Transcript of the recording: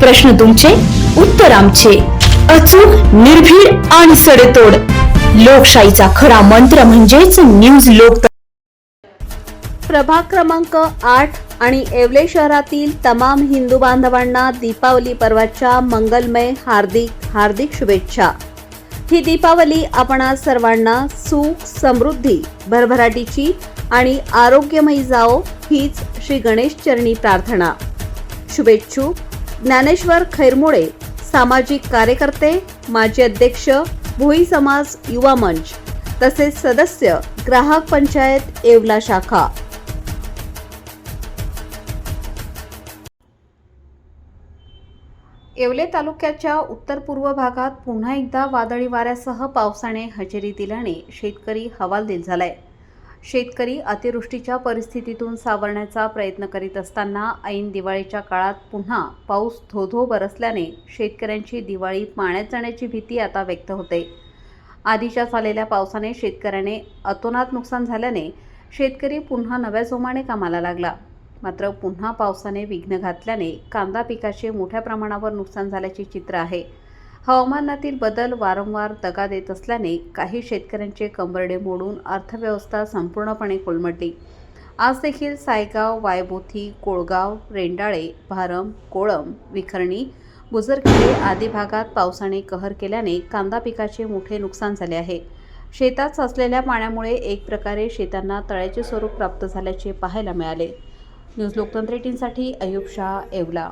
प्रश्न तुमचे उत्तर आमचे. अचूक निर्भीड आणि सडेतोड. लोकशाहीचा खरा मंत्र म्हणजेच न्यूज लोक प्रभाग क्रमांक आठ आणि येवले शहरातील तमाम हिंदू बांधवांना दीपावली पर्वाच्या मंगलमय हार्दिक हार्दिक शुभेच्छा. ही दीपावली आपणा सर्वांना सुख समृद्धी भरभराटीची आणि आरोग्यमयी जाओ हीच श्री गणेश चरणी प्रार्थना. शुभेच्छू ज्ञानेश्वर खैरमोडे सामाजिक कार्यकर्ते माजी अध्यक्ष भोई समाज युवा मंच तसेच सदस्य ग्राहक पंचायत येवला शाखा. येवले तालुक्याच्या उत्तर पूर्व भागात पुन्हा एकदा वादळी वाऱ्यासह पावसाने हजेरी दिल्याने शेतकरी हवालदिल झालाय. शेतकरी अतिवृष्टीच्या परिस्थितीतून सावरण्याचा प्रयत्न करीत असताना ऐन दिवाळीच्या काळात पुन्हा पाऊस धोधो बरसल्याने शेतकऱ्यांची दिवाळी पाण्यात जाण्याची भीती आता व्यक्त होते. आधीच्याच आलेल्या पावसाने शेतकऱ्याने अतोनात नुकसान झाल्याने शेतकरी पुन्हा नव्या जोमाने कामाला लागला. मात्र पुन्हा पावसाने विघ्न घातल्याने कांदा पिकाचे मोठ्या प्रमाणावर नुकसान झाल्याचे चित्र आहे. हवामानातील बदल वारंवार दगा देत असल्याने काही शेतकऱ्यांचे कंबरडे मोडून अर्थव्यवस्था संपूर्णपणे कोलमडली. आज देखील सायगाव वायबोथी कोळगाव रेंडाळे भारम कोळम विखरणी बुजरखेडे आदी भागात पावसाने कहर केल्याने कांदा पिकाचे मोठे नुकसान झाले आहे. शेतात साचलेल्या पाण्यामुळे एक प्रकारे शेतांना तळ्याचे स्वरूप प्राप्त झाल्याचे पाहायला मिळाले. न्यूज लोकतंत्र एटीनसाठी अयुब शाह येवला.